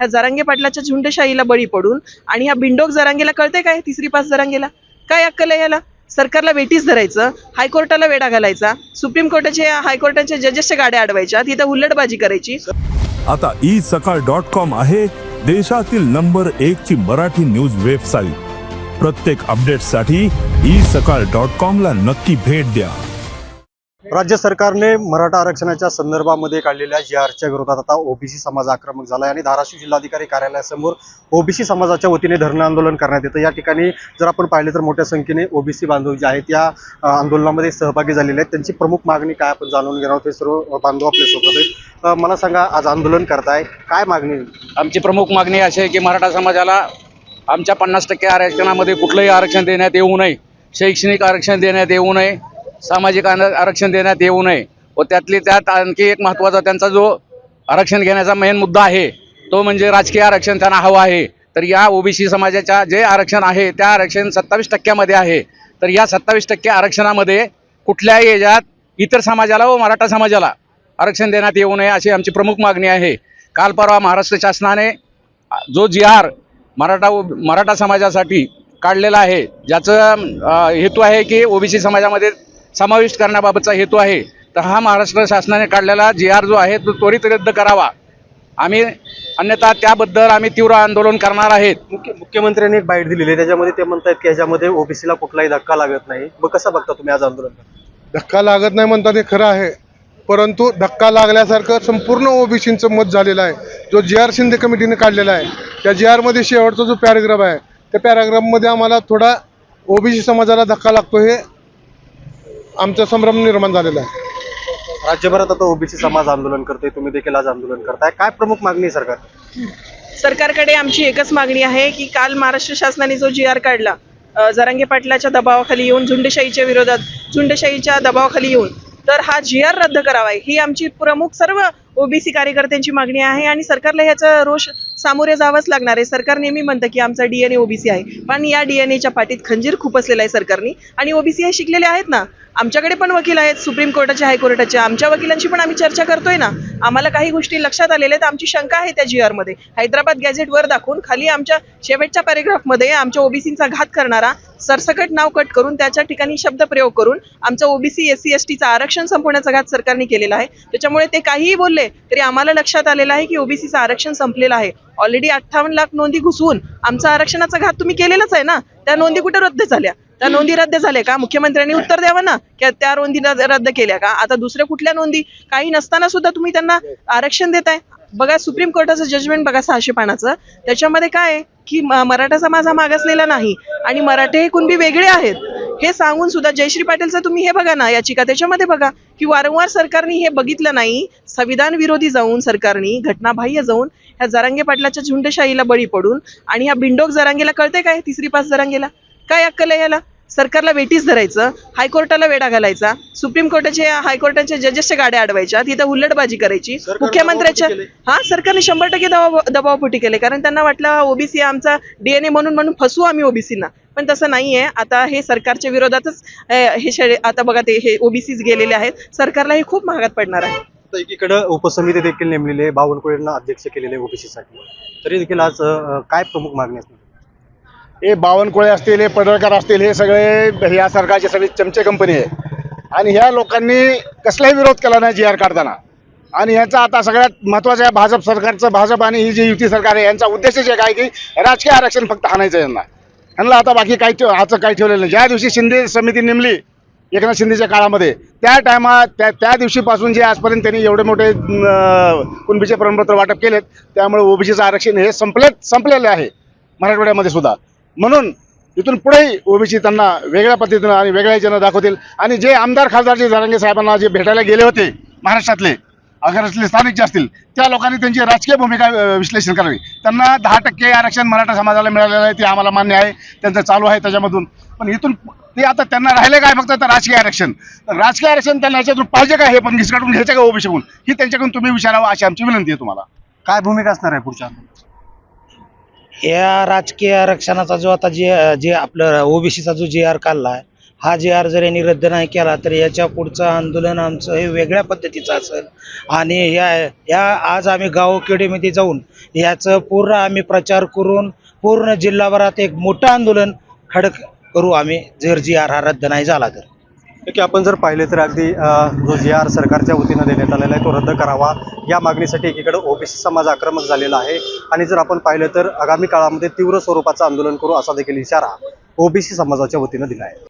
ह्या जरांगे पाटलाच्या झुंडशाहीला बळी पडून आणि ह्या बिंडोक जरांगेला कळते काय तिसरी पास जरांगेला? काय अक्कल आहे याला? सरकारला वेटीस धरायचं हायकोर्टाला वेढा घालायचा सुप्रीम कोर्टाचे हायकोर्टाच्या जजेसच्या गाड्या अडवायच्या तिथं हुल्लडबाजी करायची. आता ई सकाळ डॉट कॉम आहे देशातील नंबर एक ची मराठी न्यूज वेबसाईट. प्रत्येक अपडेटसाठी ई सकाळ डॉट कॉम ला नक्की भेट द्या. राज्य सरकारने मराठा आरक्षणाच्या संदर्भामध्ये काढलेल्या जी आरच्या विरोधात आता ओबीसी समाज आक्रमक झाला आहे आणि धाराशिव जिल्हाधिकारी कार्यालयासमोर ओबीसी समाजाच्या वतीने धरणं आंदोलन करण्यात येतं. या ठिकाणी जर आपण पाहिले तर मोठ्या संख्येने ओबीसी बांधव जे आहेत या आंदोलनामध्ये सहभागी झालेले आहेत. त्यांची प्रमुख मागणी काय आपण जाणून घेणार आहोत? हे सर्व बांधव आपल्यासोबत आहेत. मला सांगा आज आंदोलन करताय. काय मागणी? आमची प्रमुख मागणी अशी आहे की मराठा समाजाला आमच्या पन्नास टक्के आरक्षणामध्ये कुठलंही आरक्षण देण्यात येऊ नये. शैक्षणिक आरक्षण देण्यात येऊ नये. सामाजिक आरक्षण देण्यात येऊ नये व त्यातली त्यात आणखी एक महत्त्वाचा त्यांचा जो आरक्षण घेण्याचा मेन मुद्दा आहे तो म्हणजे राजकीय आरक्षण त्यांना हवं आहे. तर या ओबीसी समाजाच्या जे आरक्षण आहे त्या आरक्षण सत्तावीस टक्क्यामध्ये आहे. तर या सत्तावीस टक्के आरक्षणामध्ये कुठल्याही याच्यात इतर समाजाला व मराठा समाजाला आरक्षण देण्यात येऊ नये अशी आमची प्रमुख मागणी आहे. काल परवा महाराष्ट्र शासनाने जो जी आर मराठा मराठा समाजासाठी काढलेला आहे ज्याचं हेतू आहे की ओबीसी समाजामध्ये समाविष्ट करण्याबाबतचा हेतू आहे. तर हा महाराष्ट्र शासनाने काढलेला जी आर जो आहे तो त्वरित रद्द करावा. आम्ही अन्यथा त्याबद्दल आम्ही तीव्र आंदोलन करणार आहेत. मुख्य मुख्यमंत्र्यांनी एक बाईट दिलेली आहे. त्याच्यामध्ये ते म्हणतात की ह्याच्यामध्ये ओबीसीला कुठलाही धक्का लागत नाही. मग कसं बघता तुम्ही आज आंदोलन? धक्का लागत नाही म्हणतात हे खरं आहे. परंतु धक्का लागल्यासारखं संपूर्ण ओबीसीचं मत झालेलं आहे. जो जी आर शिंदे कमिटीने काढलेला आहे त्या जी आरमध्ये शेवटचा जो पॅराग्राफ आहे त्या पॅराग्राफमध्ये आम्हाला थोडा ओबीसी समाजाला धक्का लागतो हे आमचा संभ्रम निर्माण झालेला आहे. राज्यभरात आता ओबीसी समाज आंदोलन करतोय तुम्ही देखील आज आंदोलन करताय. काय प्रमुख मागणी आहे सरकार? सरकारकडे आमची एकच मागणी आहे की काल महाराष्ट्र शासनाने जो जी आर काढला अ, जरांगे पाटलाच्या दबावाखाली येऊन झुंडशाहीच्या विरोधात झुंडशाहीच्या दबावाखाली येऊन तर हा जी आर रद्द करावा ही आमची प्रमुख सर्व ओबीसी कार्यकर्त्यांची मागणी आहे आणि सरकारला ह्याचा रोष सामोरे जावंच लागणार आहे. सरकार नेहमी म्हणतं की आमचा डीएनए ओबीसी आहे. पण या डीएनएच्या पाठीत खंजीर खुपसलेला आहे सरकारने. आणि ओबीसी हे शिकलेले आहेत ना. आमच्याकडे पण वकील आहेत सुप्रीम कोर्टाचे हायकोर्टाचे आमच्या वकिलांशी पण आम्ही चर्चा करतोय ना. आम्हाला काही गोष्टी लक्षात आलेल्या आहेत. आमची शंका आहे त्या जी मध्ये. हैदराबाद गॅझेटवर दाखवून खाली आमच्या शेवटच्या पॅरेग्राफमध्ये आमच्या ओबीसींचा घात करणारा सरसकट नाव कट करून त्याच्या ठिकाणी शब्द प्रयोग करून आमचं ओबीसी एस सी एस टीचं आरक्षण संपवण्याचा घात सरकारने केलेला आहे. त्याच्यामुळे ते काहीही बोलले तरी आम्हाला लक्षात आलेलं आहे की ओबीसीचं आरक्षण संपलेलं आहे. ऑलरेडी अठ्ठावन्न लाख नोंदी घुसवून आमचा आरक्षणाचा घात तुम्ही केलेलाच आहे ना? त्या नोंदी कुठे रद्द झाल्या? त्या नोंदी रद्द झाल्या का? मुख्यमंत्र्यांनी उत्तर द्यावं ना? की त्या नोंदी रद्द केल्या का? आता दुसऱ्या कुठल्या नोंदी? काही नसताना सुद्धा तुम्ही त्यांना आरक्षण देताय. बघा सुप्रीम कोर्टाचं जजमेंट बघा सहाशे पानाचं. त्याच्यामध्ये काय आहे? की मराठा समाज हा मागासलेला नाही. आणि मराठे हे कुणबी वेगळे आहेत. हे सांगून सुद्धा जयश्री पाटीलचं तुम्ही हे बघा ना याचिका त्याच्यामध्ये बघा की वारंवार सरकारने हे बघितलं नाही संविधान विरोधी जाऊन सरकारने घटनाबाह्य जाऊन ह्या जरांगे पाटलाच्या झुंडशाहीला बळी पडून आणि ह्या बिंडोक जरांगेला कळते काय तिसरी पास जरांगेला? काय अक्कल आहे याला? सरकारला वेटीस धरायचं हायकोर्टाला वेढा घालायचा सुप्रीम कोर्टाचे हायकोर्टाच्या जजेसच्या गाड्या अडवायच्या तिथं हुल्लडबाजी करायची मुख्यमंत्र्याच्या. हा सरकारने शंभर टक्के दबाव दबावपोटी केले कारण त्यांना वाटलं ओबीसी आमचा डीएनए म्हणून म्हणून फसवू आम्ही ओबीसीना. पण तसं नाहीये. आता हे सरकारच्या विरोधातच हे शेळे आता बघा ते हे ओबीसीच गेलेले आहेत. सरकारला हे खूप महागात पडणार आहे. एकीकडे उपसमिती देखील नेमलेली आहे. बावनकुळेंना अध्यक्ष केलेले ओबीसी साठी तरी देखील आज काय प्रमुख मागणी असणार? हे बावनकुळे असतील हे पडळकर असतील हे सगळे या सरकारचे सगळे चमचे कंपनी आहे. आणि ह्या लोकांनी कसलाही विरोध केला नाही जी आर काढताना. आणि ह्याचा आता सगळ्यात महत्त्वाचं आहे भाजप सरकारचं भाजप आणि ही जी युती सरकार आहे यांचा उद्देशच एक आहे की राजकीय आरक्षण फक्त आणायचं आहे यांना आता बाकी काही ठेव हाचं काही ठेवलेलं नाही. ज्या दिवशी शिंदे समिती नेमली एकनाथ शिंदेच्या काळामध्ये त्या टायमात त्या त्या दिवशीपासून जे आजपर्यंत त्यांनी एवढे मोठे कुणबीचे प्रमाणपत्र वाटप केलेत त्यामुळे ओबीसीचं आरक्षण हे संपले संपलेलं आहे. मराठवाड्यामध्ये सुद्धा. म्हणून इथून पुढेही ओबीसी त्यांना वेगळ्या पद्धतीनं आणि वेगळ्या याच्यानं दाखवतील. आणि जे आमदार खासदार जे जरांगे साहेबांना जे भेटायला गेले होते महाराष्ट्रातले अगरतले स्थानिक जे असतील त्या लोकांनी त्यांची राजकीय भूमिका विश्लेषण करावी. त्यांना दहा टक्के आरक्षण मराठा समाजाला मिळालेलं आहे ते आम्हाला मान्य आहे. त्यांचं चालू आहे त्याच्यामधून. पण इथून ते आता त्यांना राहिले काय? फक्त तर राजकीय आरक्षण. तर राजकीय आरक्षण त्यांना याच्यातून पाहिजे काय हे पण घिसकाटून घ्यायचं का ओबीसीकडून ही त्यांच्याकडून तुम्ही विचारावं अशी आमची विनंती आहे तुम्हाला. काय भूमिका असणार आहे पुढच्या या राजकीय आरक्षणाचा जो आता जे जे आपलं ओबीसीचा जो जे आर काढला आहे हा जे अर्ज जर यांनी रद्द नाही केला तर याच्या पुढचं आंदोलन आमचं हे वेगळ्या पद्धतीचं असेल. आणि या या आज आम्ही गावखेडीमध्ये जाऊन याचं पूर्ण आम्ही प्रचार करून पूर्ण जिल्हाभरात एक मोठं आंदोलन खडक करू आम्ही जर जी आर हा रद्द नाही झाला तर. की आपण जर पाहिले तर अगदी जो जी आर सरकारच्या वतीनं देण्यात आलेला आहे तो रद्द करावा. या मागणीसाठी एकीकडे ओबीसी समाज आक्रमक झालेला आहे. आणि जर आपण पाहिलं तर आगामी काळामध्ये तीव्र स्वरूपाचं आंदोलन करू असा देखील इशारा ओबीसी समाजाच्या वतीनं दिला आहे.